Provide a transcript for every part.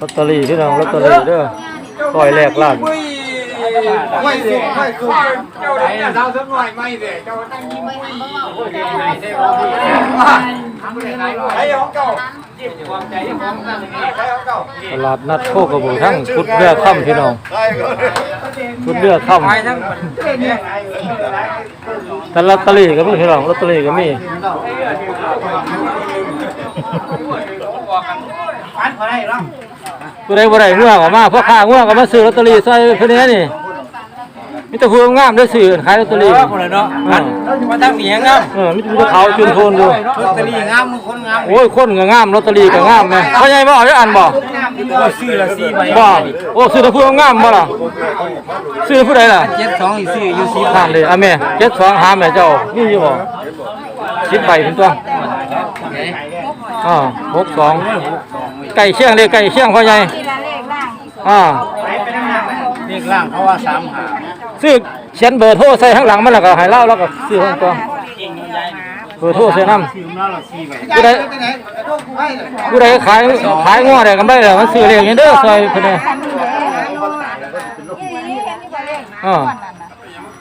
ลอตเตอรี่พี่น้องลอตเตอรี่เด้อร้อยแรกล้านไม่สิไม่สุดเจ้าเนี่ยเราสักหน่อยไม่เด้เจ้าตั้งยิ้มไม่ไม่ได้บ่ไอ้ของเก่าความามตั้งไอ้ของเก่าตลาดนัดโคกระบือทั้งพุดเรือค่ำพี่น้องได้ก็พุดเรือค่ำไปทั้งแต่ลอตเตอรี่ก็มีพี่น้องลอตเตอรี่ก็มี ฟันพอได้หรอผู้ใดบ่ได้ง่วงออกมาพ่อค้าง่วงก็มาซื้อลอตเตอรี่ใส่เพิ่นนี้นี่มีแต่ผู้งามได้อซื้อขายลอตเตอรี่คนละเนาะมันมาตั้งเหนียงงามเออมีแต่ผู้ขาวจุนโทนอยู่ลอตเตอรี่งามมึงคนงามโอ้ยคนก็งามลอตเตอรี่ก็งามแม่พ่อใหญ่บ่เอาได้อันบ่ก็ซื้อละสี่ใบบ่โอ้ซื้อแต่ผู้งามบ่ล่ะซื้อผู้ใดล่ะเจ็ดสองอีซื้ออยู่สี่ผ่านเลยอะแม่72หาแม่เจ้ามีอยู่บ่10ใบเพิ่นตัวอ่า62 ไก่เชียงเด้ไก่เชียงพ่อใหญ่ทีละเลขล่างอ่าเรียกล่างเพราะว่าสามหาซื้อเขียนเบอร์โทรใส่ข้างหลังมันแล้วก็ให้เล่าแล้วก็ซื้อข้างตัวเบอร์โทรใส่น้ำซื้อมาละสี่ใบผู้ใดผู้ใดขายขายงัวได้กำไรแล้วมันซื้อเลขอย่างเด้อซอยเพิ่นนี่นี่เห็นนี่ก็เลขอ่า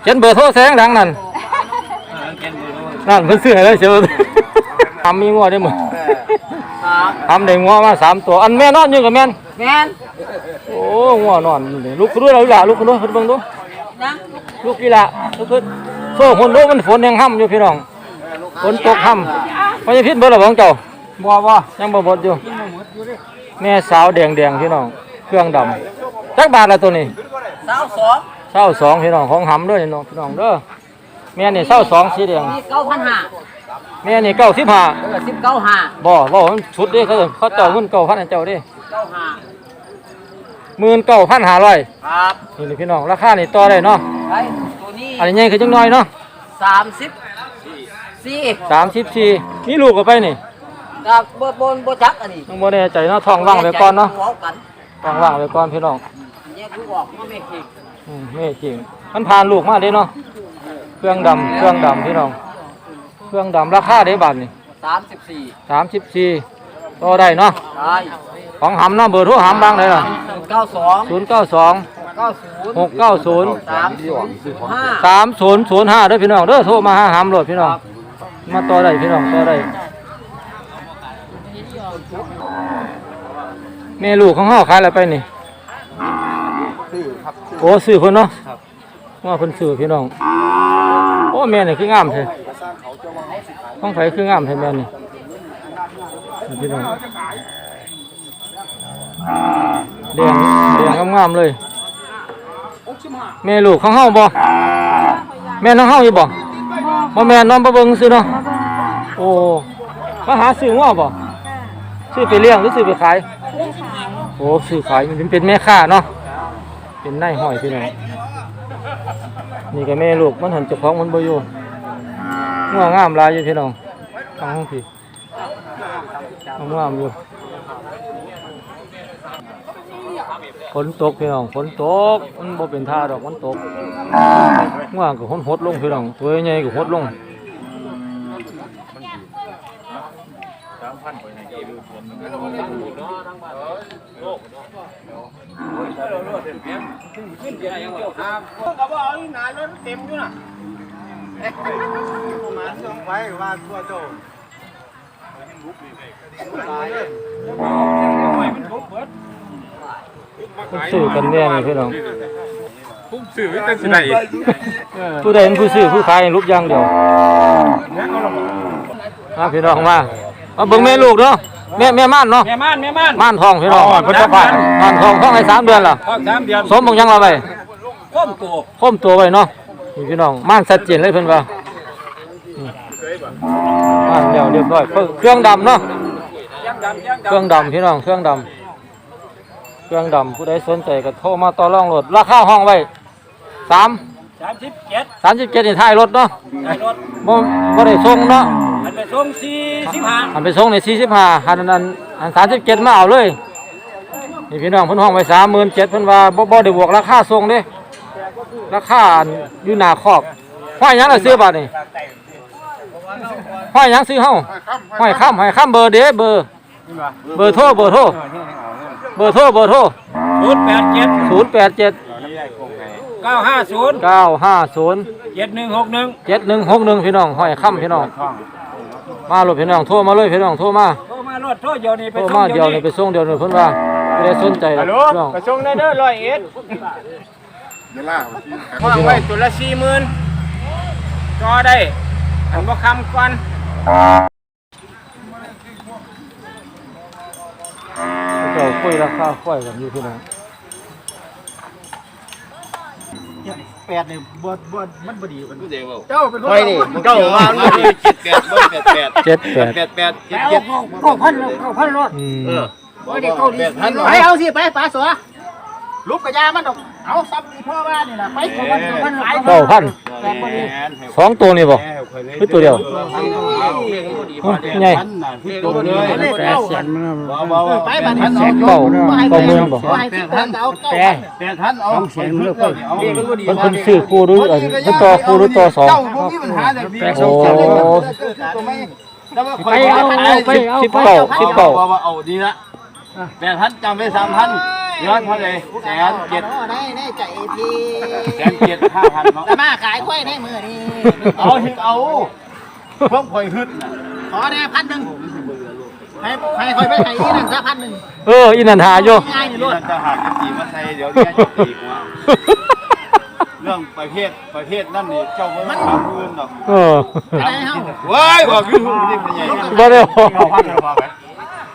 เขียนเบอร์โทรใส่ข้างหลังนั่นนั่นเพิ่นซื้อให้แล้วเชียวทำมีงัวได้มื้อ ทำได้งัวมาสามตัว อันแม่นอนอยู่กับแม่นแม่นโอ้งัวนอนอยู่นี่ลูกขึ้นด้วยเราอีหล่ะลูกขึ้นด้วยเพิ่นเบิ่งดูนะลูกอีหล่ะลูกขึ้นโซ่คนดูมันฝนยังห่ำอยู่พี่น้องฝนตกห่ำพอจะพิษเบิดหรอของเจ้าบ่บ่ยังบ่หมดอยู่แม่สาวแดงแดงพี่น้องเครื่องดำจักบาทละตัวนี้สาวสองเศร้าสองพี่น้องของหำด้วยน้องพี่น้องเด้อแม่นี่เศร้าสองสีแดงเก้าพันห้า แม่นี่เก้าสิบห้าเออสิบเก้าห้าบ่บ่มันชุดเด้เขาเขาเจ้าเงินเก้าพันให้เจ้าเด้เก้าห้าหมื่นเก้าพันห้าร้อยครับนี่นี่พี่น้องราคานี่ต่อได้เนาะไปตัวนี้อันนี้ใหญ่คือจังน้อยเนาะสามสิบสี่สามสิบสี่มีลูกก็ไปนี่กับเบอร์บนโบจักอันนี้ต้องบ่แน่ใจเนาะท้องว่างไว้ก่อนเนาะหัวกันท้องว่างไว้ก่อนพี่น้องเนี่ยคือออกมาไม่คิดอืมไม่จริงมันผ่านลูกมาเด้เนาะเครื่องดำเครื่องดำพี่น้อง เครื่องดำราคาเด้บาทนี่สามสิบสี่สามสิบสี่ต่อได้เนาะได้ของหำเนาะเบอร์โทรหำบางได้ล่ะเก้าสองศูนย์เก้าสองเก้าศูนย์หกเก้าศูนย์สามศูนย์ห้าสามศูนย์ศูนย์ห้าเด้อพี่น้องเด้อโทรมาหาหำโหลดพี่น้องมาต่อได้พี่น้องต่อได้แม่ลูกของเฮาขายอะไรไปนี่โอ้ซื้อเพิ่นเนาะว่าเพิ่นซื้อพี่น้อง โอ้แม่นี่คืองามแท้ ของไผคืองามแท้แม่นี่นี่พี่น้องแดงแดงงามๆเลย แม่ลูกของเฮาบ่แม่น้องเฮาอยู่บ่บ่แม่นน้องบ่เบิ่งซื่อเนาะโอ้มาหาซื้อว่าบ่ซื้อไปเลี้ยงหรือซื้อไปขายโอ้ซื้อขายมันเป็นแม่ค้าเนาะเป็นนายห้อยพี่น้องนี่ก็แม่ลูกมันหันเจ้าของมันบ่อยู่ งัวงามลายอยู่พี่น้องทางห้องพี่งามอยู่ฝนตกพี่น้องฝนตกมันบ่เป็นท่าดอกมันตกง่วงก็หดหดลงพี่น้องตัวใหญ่ก็หดลงมัน ซื้อกันแน่นี่พี่น้องพุ่มสื่อเป็นสิไหนผู้ใดเป็นผู้ซื้อผู้ขายรูปอย่างเดียวมาพี่น้องมาเอาเบิ่งแม่ลูกเนาะแม่แม่ม่านเนาะแม่ม่านแม่ม่านม่านทองพี่น้องอ๋อเพิ่นจะผ่านม่านทองท้องให้สามเดือนล่ะพักสามเดือนสมบังยังเราไปพุ่มตัวคมตัวไว้เนาะนี่พี่น้องม่านชัดเจนเลยเพิ่นว่าอืม ม่านเดียวเรียบร้อยเครื่องดำเนาะยังดำยังเครื่องดำพี่น้องเครื่องดำเครื่องดำผู้ใดสนใจก็โทรมาต่อรองรถราคาห้องไว้สามสามสิบเจ็ดสามสิบเจ็ดนี่ท้ายรถเนาะในรถบ่บ่ได้ส่งเนาะอันไปส่งสี่สิบห้าอันไปส่งในสี่สิบห้าอันนั้นอันสามสิบเจ็ดมาเอาเลยนี่พี่น้องเพิ่นห้องไว้สามหมื่นเจ็ดเพิ่นว่าบ่บ่ได้บวกราคาส่งเด้ราคาอันอยู่หน้าคอกห้อยหยังล่ะซื้อบาทนี่ ห้อยหยังซื้อเฮาห้อยค่ำห้อยค่ำเบอร์เด้เบอร์ เบอร์โทรเบอร์โทรเบอร์โทรเบอร์โทรศูนย์แปดเจ็ดศูนย์แปดเจ็ดเก้าห้าศูนย์เก้าห้าศูนย์เจ็ดหนึ่งหกหนึ่งเจ็ดหนึ่งหกหนึ่งพี่น้องห้อยค่ำพี่น้อง มาหลบพี่น้องโทรมาเลยพี่น้องโทรมาโทรมารถโทรเดี๋ยวนี้ไปโทรส่งมาเดียวนี่ไปส่งเดียวนี่เพิ่นว่าไม่ได้สนใจหรอกฮัลโหลพี่น้องไปส่งได้เด้อร้อยเอ็ดวางไว้ตัวละสี่หมื่นจอได้ อันบ่คำก่อนเจ้าคุยราคาค่อยกันอยู่พี่น้องแปดเนี่ยบดบดมันบดีมันเจ้าเป็นคนไว้นี่เจ้าว่ามันบดีเจ็ดแปดบ่แปดแปดเจ็ดแปดแปดแปดเจ็ดเจ็ดเก้าพันเก้าพันรถอืมบ่ได้เข้าดีพันไปเอาสิไปปลาสัว ลูกกระยามันดอกเอาซับพ่อบ้านนี่ล่ะไปเก้าพันเก้าพันไปเก้าพันสองตัวนี่บ่คือตัวเดียวไงตัวเลยแปดแสนบ่บ่ไปบัดนี้แสนเก้าเก้าหมื่นบ่แปดพันเอาแปดแปดพันเอาเสียงเลือกเอาเพิ่นเพิ่นซื้อคู่หรือเอ่อเพิ่นต่อคู่หรือต่อสองเจ้าบ่มีปัญหาเลยพี่โอ้แต่ว่าไปเอาเอาไปเอาสิบเก้าสิบเก้าว่าเอาดีละแปดพันจำไปสามพัน ย้อนเท่าไหร่แสนเจ็ดได้ได้ใจทีแสนเจ็ดห้าพันเนาะแต่มาขายกล้วยในมือนี่เอาหิเอาเพิ่มคอยฮึดน่ะขอแน่พันหนึ่งให้ให้คอยไปไห้อีนั่นซะพันหนึ่งเอออีนันหาอยู่ง่ายนี่รรถถจะหากจีมาใส่เดี๋ยวเรียกจะตีกว่าเรื่องประเภทประเภทนั่นนี่เจ้าบ่มันถามอื่นดอกเออได้เฮาเว้ยบอกอยู่หุ่นนี่เป็นใหญ่บ่ได้บอก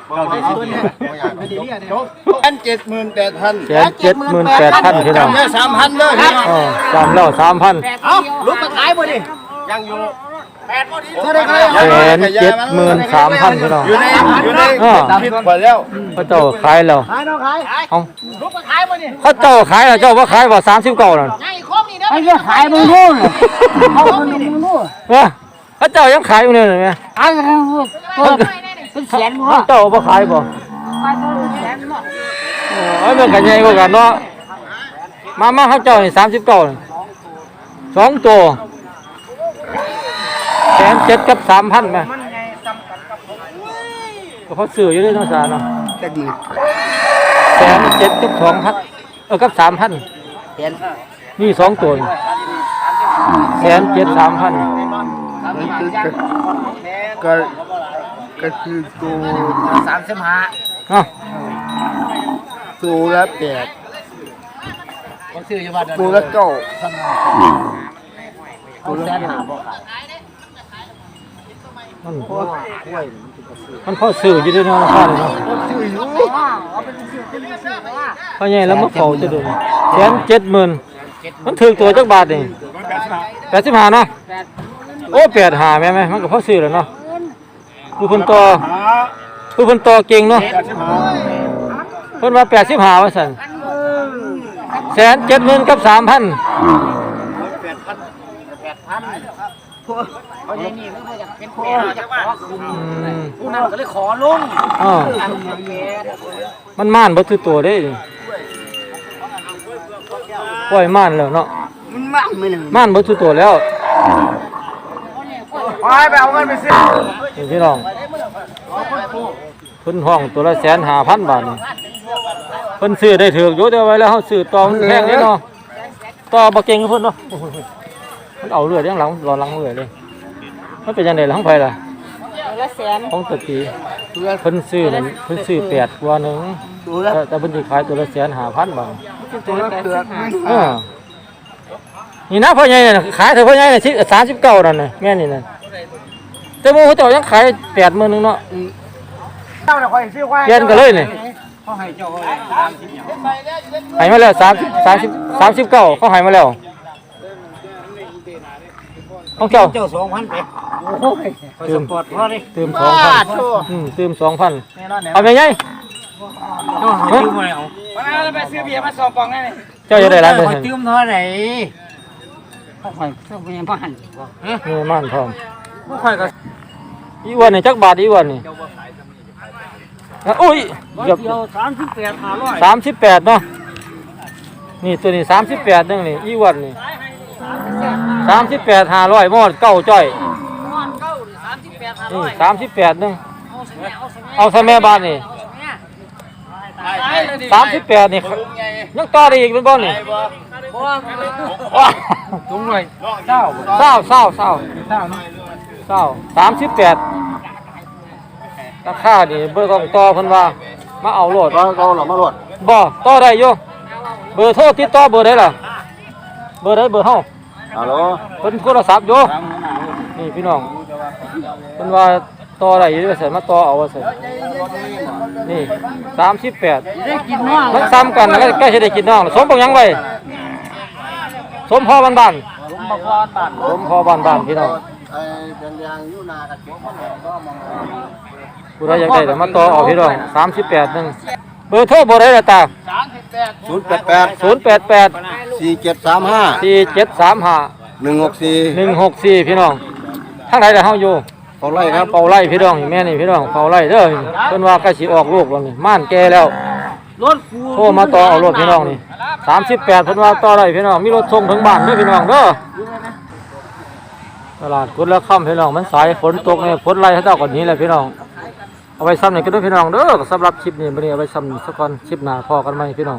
เอาพันเอาพันไปเอาไปตัวนี้จบอันเจ็ดหมื่นแปดพันแสนเจ็ดหมื่นแปดพันพี่น้องจำได้สามพันเลยเออจำแล้วสามพันเอาลูกมาขายบ่ดิยังอยู่เท่าไรใครแสนเจ็ดหมื่นสามพันพี่น้องอยู่ในอยู่ในอ่าคิดไปแล้วเขาเจ้าขายแล้วขายน้องขายเอาลูกมาขายบ่ดิเขาเจ้าขายแล้วเจ้าว่าขายว่าสามสิบเก้านั่นง่ายครบนี่เด้อไอ้เรื่องขายมึงรู้เหรอเขามึงรู้ว่าเขาเจ้ายังขายอยู่เนี่ยเห็นไหมไอ้ เรื่องตัวเป็นแสนเขาเจ้าบ่ขายบ่ขายตัวเป็นแสนเนาะโอ้ยมันกันใหญ่กว่ากันเนาะมามาเขาเจ้านี่สามสิบเก้าสองตัวแสนเจ็ดกับสามพันไหมก็เขาซื้ออยู่ด้วยเน้องสารเนาะแสนเจ็ดกับสองพันเออกับสามพันนี่สองตัวนี่แสนเจ็ดสามพันก็ ก็คือตัวสามสิบห้าเนาะตัวละแปดผมซื้ออยู่บ้านตัวละเก้าเอาแสนห้าบ่มันมันพอซื้ออยู่ด้วยเนาะพ่อเลยเนาะพ่อใหญ่แล้วมาเฝ้าจะดูแสนเจ็ดหมื่นมันถึงตัวจักบาทนี่แปดสิบห้าเนาะโอ้แปดห้าแม่ไหมมันก็พอซื้อแล้วเนาะ ดูเพิ่นต่อดูเพิ่นต่อเก่งเนาะเพิ่นว่าแปดสิบห้าว่าสั่นแสนเจ็ดหมื่นกับสามพันเอาอย่างนี้มันอยากเป็นแม่อยากขอคุมอืมผู้นั้นก็เลยขอลงอ้าวมันม่านบ่ถือตัวเด้นี่ปล่อยม่านแล้วเนาะมันมั่งไม่หนึ่งม่านบ่ถือตัวแล้วไปไปเอาเงินไปซื้อ นี่พี่น้องเพิ่นห้องตัวละแสนห้าพันบาทนี่เพิ่นซื้อได้ถือกอยู่แต่ไว้แล้วเฮาซื้อต่อมันแพงเด้เนาะต่อบ่เก่งกับเพิ่นเนาะโอ้โหมันเอาเรือเลี้ยงหลังรอหลังเรือเลยมันเป็นจังได๋ล่ะของไผล่ะละแสนของตะกี้เพิ่นซื้อนั่นเพิ่นซื้อแปดกว่าหนึงแต่แต่เพิ่นสิขายตัวละแสนห้าพันบาทตัวละแปดสิบห้าเออนี่นะพ่อใหญ่น่ะขายเถอะพ่อใหญ่น่ะสิสามสิบเก้านั่นน่ะแม่นี่น่ะ แต่หมู่เขาเจ้ายังขายแปดหมื่นหนึงเนาะ เจ้าน่ะคอยซื้อไว้เปลี่ยนกันเลยนี่ เขาให้เจ้าเลยสามสิบให้มาแล้วสามสามสิบสามสิบเก้าเขาให้มาแล้วของเจ้าเจ้าสองพันไปโอ้ยคอยสปอร์ตพอเลยเติมสองพันอืมเติมสองพันแน่นอนเนี่ยเอาไปไงเจ้าให้ตื้มมาแล้วมาไปซื้อเบียร์มาสองกล่องได้ไหมเจ้าจะได้ร้านเปอร์คอเซ็ยนต์ตื้มเท่าไหร่เขาคอยต้องเป็นบ้านนี่มันพร้อมเขาคอยก็ อีอ้วันนี่จักบาทอีอ้วันนี่อะอุ้ยเกือบเดียวสามสิบแปดห้าร้อยสามสิบแปดเนาะนี่ตัวนี้สามสิบแปดนึงนี่อีอ้วันนี่สามสิบแปดห้าร้อยมอดเก้าจ้อยสามสิบแปดห้านี่ร้อยสามสิบแปดนึงเอาสมัยเอาสมัยเอาซะแม่บ้านนี่เสามสิบแปดนี่ยังต่อได้อีกเป็นบ่นี่เพราะว่าถุงเลยเจ้าเศร้าเศร้าเศร้า เศร้าสามสิบแปดราคานี่เบอร์ของต่อเพิ่นว่า มาเอาโลดก็เขาหลอกมาหลดบ่ต่อได้อยู่เบอร์โทรติดต่อเบอร์ใดล่ะ เบอร์ใดเบอร์เฮาฮัลโหลเพิ่นโทรศัพท์อยู่นี่พี่น้องเพิ่นว่าต่อได้อยู่ว่าซั่นมาต่อเอาว่าซั่นนี่38ได้กินน้องมันซ้ำกันแล้วใกล้สิได้กินน้องสมบักหยังไว้สมพอบ้านบ้านผมบอกว่าบาทๆสมพอบ้านบ้านๆพี่น้อง ไอ้เป็นยางยูนากับเก็บมันก็มองผู้ใดอยากได้เดี๋ยวมาต่อเอาพี่น้อง38นึงเบอร์โทรเบอร์ใดล่ะตาศูนย์แปดแปด088สี่เจ็ดสามห้า4735หนึ่งหกสี่164พี่น้องทางไหนล่ะเฮาอยู่เขาไล่ครับเป่าไล่พี่น้องนี่แม่นี่พี่น้องเป่าไล่เด้อเพิ่นว่าใกล้สิออกลูกแล้วนี่ม่านแก่แล้วรถกูโทรมาต่อเอารถพี่น้องนี่38เพิ่นว่าต่อได้พี่น้องมีรถส่งถึงบ้านเด้อพี่น้องเด้อ ตลาดกุดแล้วค่ำพี่น้องมันสายฝนตกเนี่ยฝนไล่ให้เจ้าก่อนนี้แหละพี่น้องเอาไว้ซ้ำนี่กันเด้วยพี่น้องเด้อสำหรับคลิปนี้มื้อนี้เอาไว้ซ้ำสักก่อนคลิปหน้าพอกันไหมพี่น้อง